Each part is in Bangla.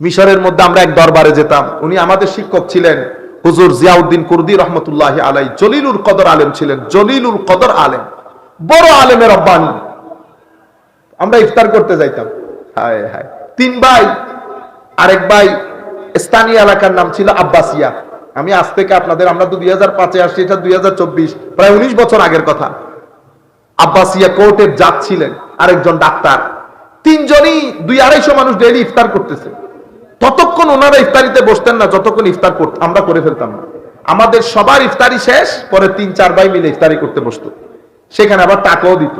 মিশরের মধ্যে আমরা এক দরবারে যেতাম। উনি আমাদের শিক্ষক ছিলেন হুজুর জিয়াউদ্দিন কুরদি রহমতুল্লাহ আলাই জলিলুল কদর আলেম ছিলেন, জলিলুল কদর আলেম। বড় আলেমের রব্বানি। আমরা ইফতার করতে যাইতাম। হায় হায়। তিন ভাই, আরেক ভাই স্থানীয় এলাকার নাম ছিল আব্বাসিয়া। আমি আজ থেকে আপনাদের, আমরা তো দুই হাজার পাঁচে আসছি, এটা দুই হাজার চব্বিশ, প্রায় উনিশ বছর আগের কথা। আব্বাসিয়া কোর্টের জাজ ছিলেন, আরেকজন ডাক্তার। তিনজনই দুই আড়াইশো মানুষ ডেইলি ইফতার করতেছে। ততক্ষণ ওনারা ইফতারিতে বসতেন না, যতক্ষণ ইফতার আমরা করে ফেলতাম না। আমাদের সবার ইফতারি শেষ, পরে তিন, চার ভাই মিলে ইফতারি করতে বসতো। সেখানে আবার টাকাও দিত।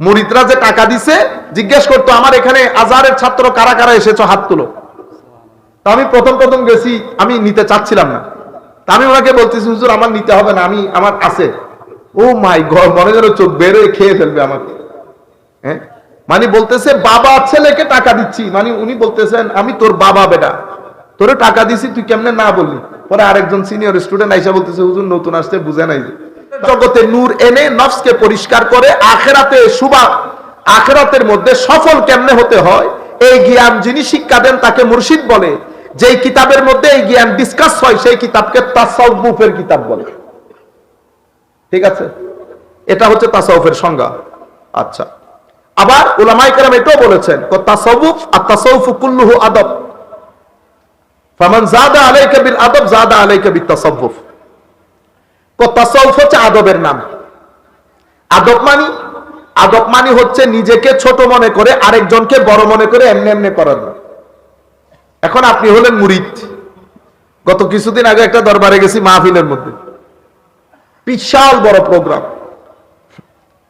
মুরিদরা যে টাকা দিছে, জিজ্ঞেস করতো, আমার এখানে আজারের ছাত্র কারা কারা এসেছ হাত তুলো? তা আমি প্রথম প্রথম গেছি, আমি নিতে চাচ্ছিলাম না। তা আমি ওনাকে বলতেছি, হুজুর, আমার নিতে হবে না, আমি, আমার আছে। ও মাই গড, মনে যেন চোখ বেরোয় খেয়ে ফেলবে আমাকে। হ্যাঁ? মানে বলতেছে, বাবা ছেলেকে টাকা দিচ্ছি। মানে উনি বলতেছেন, আমি তোর বাবা বেটা। তোরে টাকা দিছি, তুই কেমনে না বললি? পরে আরেকজন সিনিয়র স্টুডেন্ট আইসা বলতেছে, হুজুর, নতুন আসতে বুঝে নাই। জগতে নূর এনে নফসকে পরিষ্কার করে, আখেরাতে সুবা আখেরাতের মধ্যে সফল কেমনে হতে হয়? এই জ্ঞান যিনি শিক্ষা দেন, তাকে মুর্শিদ বলে। যেই কিতাবের মধ্যে এই জ্ঞান ডিসকাস হয়, সেই কিতাবকে তাসাউফের কিতাব বলে। ঠিক আছে? এটা হচ্ছে তাসাউফের সংজ্ঞা। আচ্ছা। আবার উলামাই কেরাম এটাও বলেছেন তাসাউফ আর তাসাউফ আদব। জাদা আলাইকা বিল আদব, জাদা আলাইকা আদবের নাম। আদব মানি আদব মানি হচ্ছে নিজেকে ছোট মনে করে, আরেকজনকে বড় মনে করে এমনি এমনি করার না এখন আপনি হলেন মুরিদ। গত কিছুদিন আগে একটা দরবারে গেছি মাহফিলের মধ্যে। বিশাল বড় প্রোগ্রাম।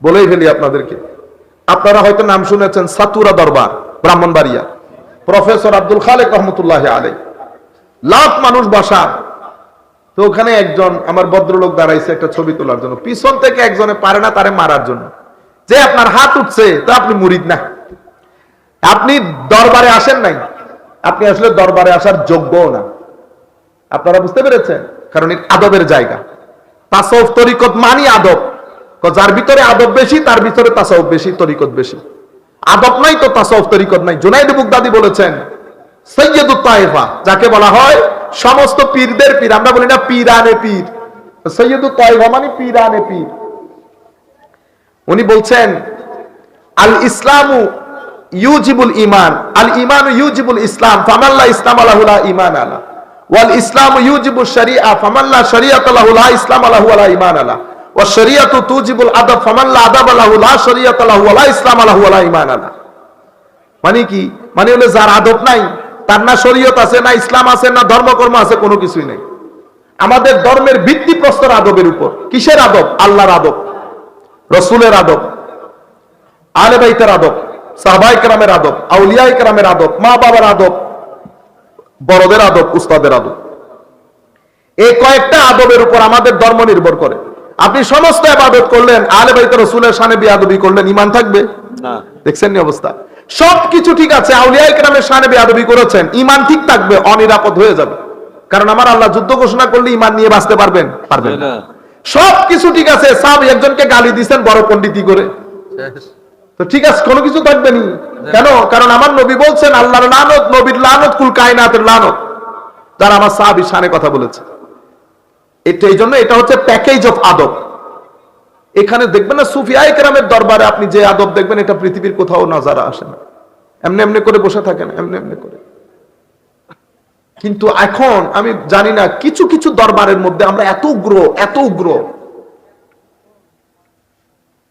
বলেই ফেলি আপনাদেরকে। আপনারা হয়তো নাম শুনেছেন সাতুরা দরবার, ব্রাহ্মণবাড়িয়া। প্রফেসর আব্দুল খালেক রহমতুল্লাহ আলাই লাখ মানুষ বসা তো ওখানে একজন আমার ভদ্রলোক দাঁড়াইছে একটা ছবি তোলার জন্য। পিছন থেকে একজনে পারে না তারে মারার জন্য। যে আপনার হাত উঠছে, তো আপনি মুরিদ না। আপনি দরবারে আসেন নাই। আপনি আসলে দরবারে আসার যোগ্যও না। আপনারা বুঝতে পেরেছেন? কারণ আদবের জায়গা। তাসৌফ তরিকত মানি আদব। যার ভিতরে আদব বেশি, তার ভিতরে তাসৌফ বেশি, তরিকত বেশি। আদব নাই তো তাসৌফ তরিকত নাই। জুনাইদ বুগদাদি বলেছেন, সৈয়দুত তায়েফা যাকে বলা হয় সমস্ত পীরদের পীর। আমরা বলি না পীরানে পীর। সৈয়দুত তায়েফা মানে পীরানে পীর। উনি বলছেন, আল ইসলামু ইউজিবুল ইমান আল ইমান ইউজিবুল ইসলাম ফামাল্লা ইসলাম আলাহুলা ইমান আলা ওয়াল ইসলাম ইউজিবুল শরিয়া ফামাল্লা শরিয়াত আলাহুলা ইসলাম আলাহুলা ইমান আলা আলাহুলা ইমান আলা মানে কি? মানে হলো যার আদব নাই, তার না শরীয়ত আছে, না ইসলাম আছে, না ধর্মকর্ম আছে, কোনো কিছুই নেই। আমাদের ধর্মের ভিত্তি প্রস্তর আদবের উপর। কিসের আদব? আল্লাহর আদব, রসুলের আদব, আলে বাইতের আদব সাহবাই কেরামের আদব আউলিয়াই কেরামের আদব মা বাবার আদব, বড়দের আদব, উস্তাদের আদব। এই কয়েকটা আদবের উপর আমাদের ধর্ম নির্ভর করে। আপনি সমস্ত আবাদত করলেন আলে বাইতের রসুলের সানে বিয়াদবি করলেন ইমান থাকবে? না। দেখছেন নি অবস্থা? সবকিছু ঠিক আছে আউলিয়াই কেরামের সানে বেয়াদবি করেছেন ইমান ঠিক থাকবে অনিরাপদ হয়ে যাবে। কারণ আমার আল্লাহ যুদ্ধ ঘোষণা করলে ইমান নিয়ে বাঁচতে পারবেন পারবেন না। না। সবকিছু ঠিক আছে সাহেব একজনকে গালি দিচ্ছেন বড় পণ্ডিতি করে। তো ঠিক আছে কোনো কিছু থাকবে নি। কেন? কারণ আমার নবী বলছেন আল্লাহর লানত নবীর লানত কুল কায়নাতের লানত। যারা আমার সাহাবি শানে কথা বলেছে। জন্য এটা হচ্ছে প্যাকেজ অফ আদব এখানে দেখবেন না সুফিয়াই কেরামের দরবারে আপনি যে আদব দেখবেন, এটা পৃথিবীর কোথাও নজারা আসে না। এমনি এমনি করে বসে থাকেন, এমনি এমনি করে। কিন্তু এখন আমি জানি না, কিছু কিছু দরবারের মধ্যে আমরা এত উগ্র এত উগ্র।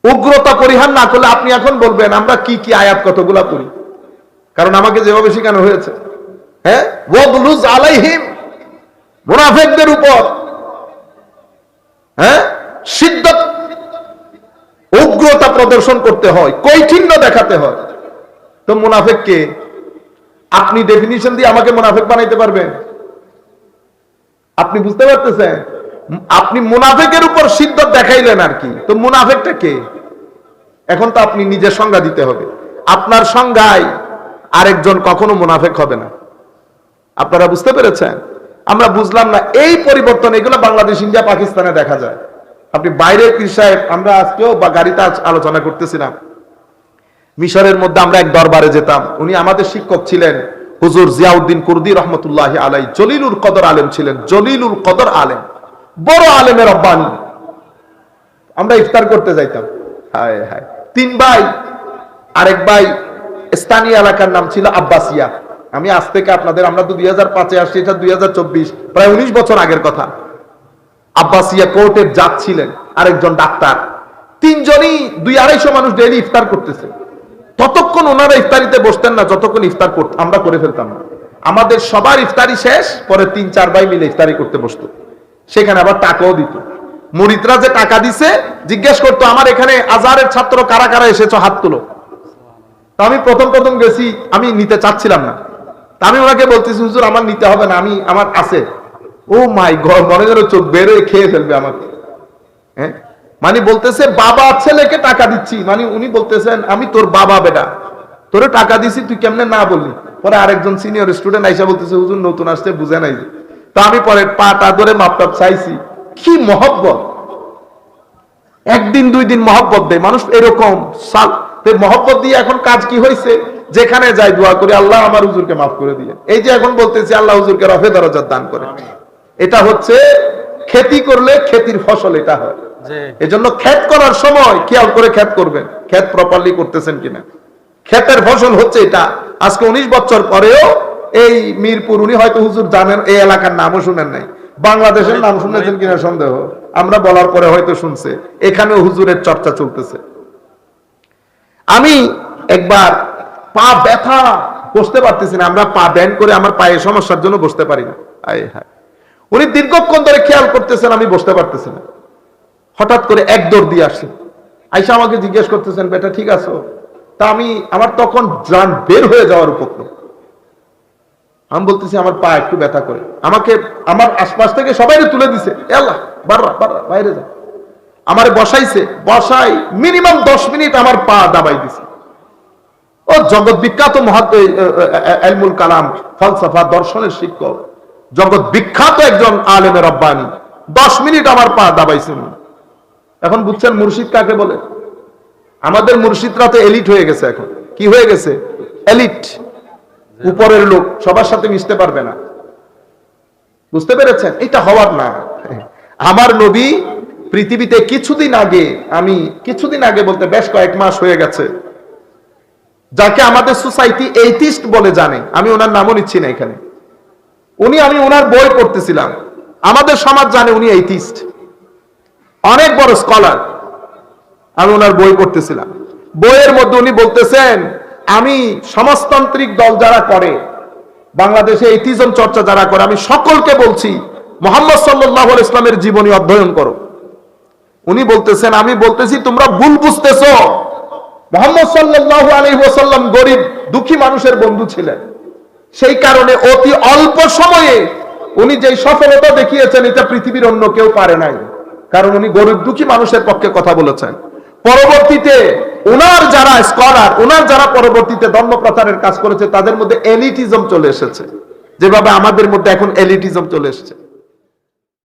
উগ্রতা পরিহার না করলে আপনি এখন বলবেন, আমরা কি কি আয়াত কতগুলা পড়ি? কারণ আমাকে যেভাবে শেখানো হয়েছে। হ্যাঁ? আলাইহিম। মুনাফিকদের উপর হ্যাঁ সিদ্ধত উগ্রতা প্রদর্শন করতে হয়, কৈঠিন্য দেখাতে হয়। তো মুনাফেক কে আপনি ডেফিনিশন দিয়ে আমাকে মুনাফেক বানাইতে পারবেন? আপনি বুঝতে পারতেছেন? আপনি মুনাফেকের উপর সিদ্ধত দেখাইলেন আর কি। তো মুনাফেকটা কে? এখন তো আপনি নিজের সংজ্ঞা দিতে হবে। আপনার সংজ্ঞায় আরেকজন কখনো মুনাফেক হবে না। আপনারা বুঝতে পেরেছেন? আমরা বুঝলাম না, এই পরিবর্তন এগুলো বাংলাদেশ, ইন্ডিয়া, পাকিস্তানে দেখা যায়। আপনি বাইরের পীর সাহেব, আমরা আজকেও বা গাড়িতে আলোচনা করতেছিলাম। মিশরের মধ্যে আমরা এক দরবারে যেতাম। উনি আমাদের শিক্ষক ছিলেন, হুজুর জিয়াউদ্দিন কুরদি রহমতুল্লাহ আলাই জলিলুল কদর আলেম ছিলেন, জলিলুল কদর আলেম, বড় আলেমের রব্বানি। আমরা ইফতার করতে যাইতাম। হায় হায়। তিন ভাই, আরেক ভাই, স্থানীয় এলাকার নাম ছিল আব্বাসিয়া। আমি আজ থেকে আপনাদের, আমরা তো দুই হাজার পাঁচে আসছি, এটা দুই হাজার চব্বিশ, প্রায় উনিশ বছর আগের কথা। আব্বাসিয়া কোর্টের জাজ ছিলেন আরেকজন ডাক্তার। তিনজনই দুই আড়াইশো মানুষ ডেইলি ইফতার করতেছে। ততক্ষণ ওনারা ইফতারিতে বসতেন না, যতক্ষণ ইফতার করত আমরা করে ফেলতাম না। আমাদের সবার ইফতারি শেষ, পরে তিন, চার ভাই মিলে ইফতারি করতে বসতো। সেখানে আবার টাকাও দিত। মুরিদরা যে টাকা দিছে, জিজ্ঞেস করতো, আমার এখানে আজারের ছাত্র কারা কারা এসেছ হাত তুলো? তা আমি প্রথম প্রথম গেছি, আমি নিতে চাচ্ছিলাম না। তা আমি ওনাকে বলতেছি, হুজুর, আমার নিতে হবে না, আমি, আমার আছে। ও মাই গড, মনে যেন চোখ বেরোয় খেয়ে ফেলবে আমাকে। হ্যাঁ? মানে বলতেছে, বাবা ছেলেকে টাকা দিচ্ছি। মানে উনি বলতেছেন, আমি তোর বাবা বেটা। তোরে টাকা দিছি, তুই কেমনে না বললি? পরে আরেকজন সিনিয়র স্টুডেন্ট আইসা বলতেছে, হুজুর, নতুন আসছে, বুঝে নাই। তো আমি পরে পাটা ধরে মাপটাপ চাইছি। কি মহব্বত? একদিন, দুই দিন মহব্বত দেয়। মানুষ এরকম মহব্বত দিয়ে এখন কাজ কি হয়েছে যেখানে যাই দোয়া করি, আল্লাহ আমার হুজুরকে মাফ করে দিয়ে। এই যে এখন বলতেছি, আল্লাহ হুজুরকে রফে দরজার দান করে। এটা হচ্ছে খেতি করলে খেতির ফসল এটা হয়। এজন্য ক্ষেত করার সময় খেয়াল করে ক্ষেত করবেন। ক্ষেত প্রপারলি করতেছেন কিনা। ক্ষেতের ফসল হচ্ছে এটা। আজকে উনিশ বছর পরেও এই মিরপুর উনি হয়তো হুজুর জানেন এই এলাকার নামও শুনেন নাই। বাংলাদেশের নাম শুনেছেন কিনা সন্দেহ? আমরা বলার পরে হয়তো শুনছে। এখানেও হুজুরের চর্চা চলতেছে। আমি একবার পা ব্যথা বসতে পারতেছি না। আমরা পা ব্যান্ড করে আমার পায়ে সমস্যার জন্য বসতে পারি না। আয় হায়। উনি দীর্ঘক্ষণ ধরে খেয়াল করতেছেন, আমি বসতে পারতেছি না। হঠাৎ করে এক দৌড় দিয়ে আসছে আইসা আমাকে জিজ্ঞেস করতেছেন, বেটা, ঠিক আছো? তা আমি, আমার তখন জান বের হয়ে যাওয়ার উপক্রম। আমি বলতেছি, আমার পা একটু ব্যথা করে। আমাকে, আমার আশপাশ থেকে সবাই তুলে দিছে বাররা বাররা, বাইরে যা। আমারে বসাইছে, বসাই মিনিমাম দশ মিনিট আমার পা দাবাই দিছে। ও জগৎ বিখ্যাত মহাত এলমুল কালাম, ফলসফা, দর্শনের শিক্ষক। জগৎ বিখ্যাত একজন আলেমের রব্বানি। দশ মিনিট আমার পা দাবাইছেন। এখন বুঝছেন মুর্শিদ কাকে বলে? আমাদের মুর্শিদরা তো এলিট হয়ে গেছে এখন। কি হয়ে গেছে? এলিট। উপরের লোক, সবার সাথে মিশতে পারবে না। বুঝতে পেরেছেন? এটা হওয়ার না। আমার নবী পৃথিবীতে কিছুদিন আগে, আমি কিছুদিন আগে বলতে বেশ কয়েক মাস হয়ে গেছে। যাকে আমাদের সোসাইটি এইটিস্ট বলে জানে। আমি ওনার নামও নিচ্ছি না এখানে। উনি, আমি ওনার বই পড়তেছিলাম। আমাদের সমাজ জানে উনি এইটিস্ট অনেক বড় স্কলার আমি ওনার বই পড়তেছিলাম। বইয়ের মধ্যে উনি বলতেছেন, আমি সমাজতান্ত্রিক দল যারা করে, বাংলাদেশে এইটিজম চর্চা যারা করে, আমি সকলকে বলছি, মোহাম্মদ সাল্লাহ ইসলামের জীবনী অধ্যয়ন করো। উনি বলতেছেন, আমি বলতেছি, তোমরা ভুল বুঝতেছ। মোহাম্মদ সাল্লাহ আলী গরিব, দুঃখী মানুষের বন্ধু ছিলেন। সেই কারণে অতি অল্প সময়ে উনি যে সফলতা দেখিয়েছেন, এটা পৃথিবীর অন্য কেউ পারে নাই। কারণ উনি গরিব দুঃখী মানুষের পক্ষে কথা বলেছেন। পরবর্তীতে ওনার যারা স্কলার ওনার যারা পরবর্তীতে ধর্ম প্রচারের কাজ করেছে, তাদের মধ্যে এলিটিজম চলে এসেছে। যেভাবে আমাদের মধ্যে এখন এলিটিজম চলে এসেছে।